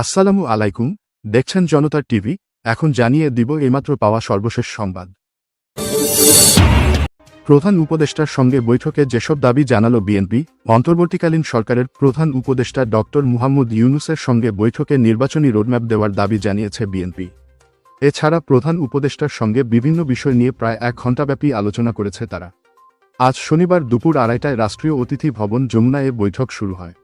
আসসালামু আলাইকুম, দেখছেন জনতার টিভি, এখন জানিয়ে দিব এইমাত্র পাওয়া সর্বশেষ সংবাদ। প্রধান উপদেষ্টার সঙ্গে বৈঠকে যেসব দাবি জানালো বিএনপি, অন্তর্বর্তীকালীন সরকারের প্রধান উপদেষ্টা ডক্টর মুহাম্মদ ইউনুসের সঙ্গে বৈঠকে নির্বাচনী রোডম্যাপ দেওয়ার দাবি জানিয়েছে বিএনপি। এছাড়া প্রধান উপদেষ্টার সঙ্গে বিভিন্ন বিষয় নিয়ে প্রায় এক ঘণ্টাব্যাপী আলোচনা করেছে তারা। আজ শনিবার দুপুর আড়াইটায় রাষ্ট্রীয় অতিথি ভবন যমুনায় বৈঠক শুরু হয়।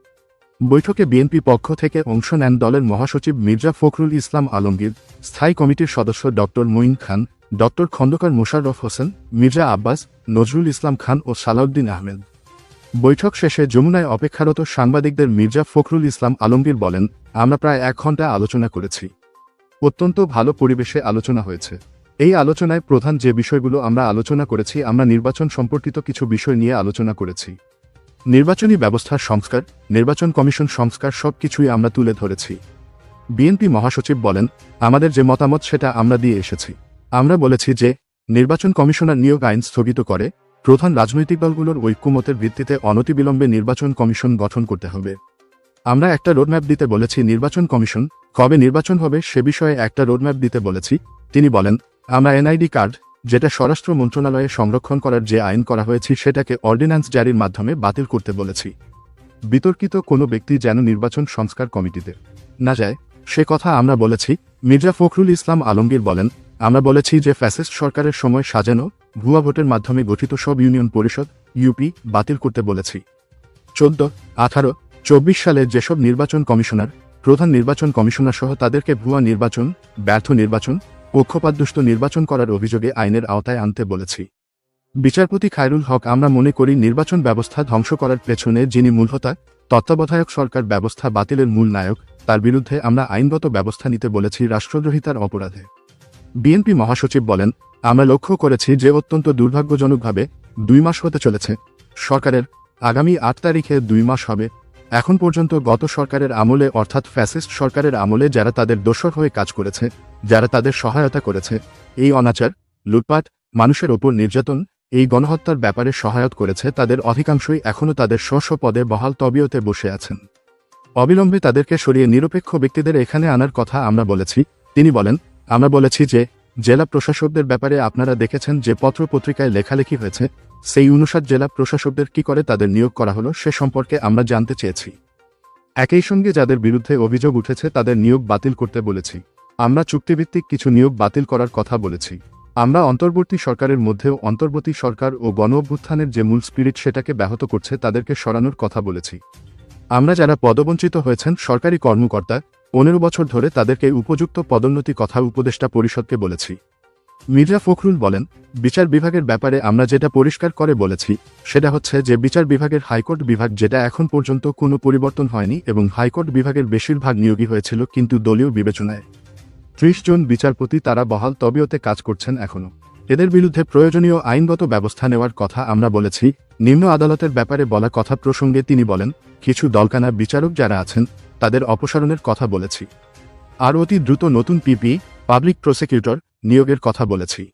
বৈঠকে বিএনপি পক্ষ থেকে অংশ নেন দলের মহাসচিব মির্জা ফখরুল ইসলাম আলমগীর, স্থায়ী কমিটির সদস্য ড মঈন খান ড খন্দকার মোশাররফ হোসেন, মির্জা আব্বাস, নজরুল ইসলাম খান ও সালাউদ্দিন আহমেদ। বৈঠক শেষে যমুনায় অপেক্ষারত সাংবাদিকদের মির্জা ফখরুল ইসলাম আলমগীর বলেন, আমরা প্রায় এক ঘণ্টা আলোচনা করেছি। অত্যন্ত ভালো পরিবেশে আলোচনা হয়েছে। এই আলোচনায় প্রধান যে বিষয়গুলো আমরা আলোচনা করেছি, আমরা নির্বাচন সম্পর্কিত কিছু বিষয় নিয়ে আলোচনা করেছি। নির্বাচনী ব্যবস্থার সংস্কার, নির্বাচন কমিশন সংস্কার সবকিছুই আমরা তুলে ধরেছি। বিএনপি মহাসচিব বলেন, আমাদের যে মতামত সেটা আমরা দিয়ে এসেছি। আমরা বলেছি যে, নির্বাচন কমিশনার নিয়োগ আইন স্থগিত করে প্রধান রাজনৈতিক দলগুলোর ঐক্যমতের ভিত্তিতে অনতিবিলম্বে নির্বাচন কমিশন গঠন করতে হবে। আমরা একটা রোডম্যাপ দিতে বলেছি, নির্বাচন কমিশন কবে নির্বাচন হবে সে বিষয়ে একটা রোডম্যাপ দিতে বলেছি। তিনি বলেন, আমরা এনআইডি কার্ড যেটা স্বরাষ্ট্র মন্ত্রণালয়ে সংরক্ষণ করার যে আইন করা হয়েছে সেটাকে অর্ডিন্যান্স জারির মাধ্যমে বাতিল করতে বলেছি। বিতর্কিত কোনো ব্যক্তি যেন নির্বাচন সংস্কার কমিটিতে না যায়, সে কথা আমরা বলেছি, মির্জা ফখরুল ইসলাম আলমগীর বলেন, আমরা বলেছি যে ফ্যাসিস্ট সরকারের সময় সাজানো, ভুয়া ভোটের মাধ্যমে গঠিত সব ইউনিয়ন পরিষদ, ইউপি, বাতিল করতে বলেছি। চোদ্দ, আঠারো, চব্বিশ সালে যেসব নির্বাচন কমিশনার, প্রধান নির্বাচন কমিশনার সহ তাদেরকে ভুয়া নির্বাচন, ব্যর্থ নির্বাচন পক্ষপাতদুষ্ট নির্বাচন করার অভিযোগে আইনের আওতায় আনতে বলেছি। বিচারপতি খায়রুল হক, আমরা মনে করি নির্বাচন ব্যবস্থা ধ্বংস করার পেছনে যিনি মূল হোতা, তত্ত্বাবধায়ক সরকার ব্যবস্থা বাতিলের মূল নায়ক, তার বিরুদ্ধে আমরা আইনগত ব্যবস্থা নিতে বলেছি রাষ্ট্রদ্রোহিতার অপরাধে। বিএনপি মহাসচিব বলেন, আমরা লক্ষ্য করেছি যে অত্যন্ত দুর্ভাগ্যজনকভাবে দুই মাস হতে চলেছে। সরকারের আগামী আট তারিখে দুই মাস হবে এখন পর্যন্ত গত সরকারের আমলে, অর্থাৎ ফ্যাসিস্ট সরকারের আমলে যারা তাদের দোষর হয়ে কাজ করেছে, যারা তাদের সহায়তা করেছে, এই অনাচার, লুটপাট, মানুষের ওপর নির্যাতন, এই গণহত্যার ব্যাপারে সহায়ত করেছে তাদের অধিকাংশই এখনও তাদের স্ব পদে বহাল তবিয়তে বসে আছেন। অবিলম্বে তাদেরকে সরিয়ে নিরপেক্ষ ব্যক্তিদের এখানে আনার কথা আমরা বলেছি। তিনি বলেন, আমরা বলেছি যে জেলা প্রশাসকদের ব্যাপারে আপনারা দেখেছেন যে পত্র পত্রিকায় লেখালেখি হয়েছে। সেই অনুসার জেলা প্রশাসকদের কি করে তাদের নিয়োগ করা হলো সে সম্পর্কে আমরা জানতে চেয়েছি। একই সঙ্গে যাদের বিরুদ্ধে অভিযোগ উঠেছে তাদের নিয়োগ বাতিল করতে বলেছি। আমরা চুক্তিভিত্তিক কিছু নিয়োগ বাতিল করার কথা বলেছি। আমরা অন্তর্বর্তী সরকারের মধ্যেও অন্তর্বর্তী সরকার ও গণ অভ্যুত্থানের যে মূল স্পিরিট সেটাকে ব্যাহত করছে তাদেরকে সরানোর কথা বলেছি। আমরা যারা পদবঞ্চিত হয়েছেন সরকারি কর্মকর্তা পনেরো বছর ধরে তাদেরকে উপযুক্ত পদোন্নতি কথা উপদেষ্টা পরিষদকে বলেছি। মির্জা ফখরুল বলেন, বিচার বিভাগের ব্যাপারে আমরা যেটা পরিষ্কার করে বলেছি, সেটা হচ্ছে যে বিচার বিভাগের হাইকোর্ট বিভাগ যেটা এখন পর্যন্ত কোনো পরিবর্তন হয়নি এবং হাইকোর্ট বিভাগের বেশিরভাগ নিয়োগী হয়েছিল কিন্তু দলীয় বিবেচনায়। ত্রিশ জন বিচারপতি তারা বহাল তবিয়তে কাজ করছেন এখনও। এদের বিরুদ্ধে প্রয়োজনীয় আইনগত ব্যবস্থা নেওয়ার কথা আমরা বলেছি। নিম্ন আদালতের ব্যাপারে বলা কথা প্রসঙ্গে তিনি বলেন, কিছু দলকানা বিচারক যারা আছেন, তাদের অপসারণের কথা বলেছি। আর অতি দ্রুত নতুন পিপি, পাবলিক প্রসিকিউটর নিয়োগের কথা বলেছি।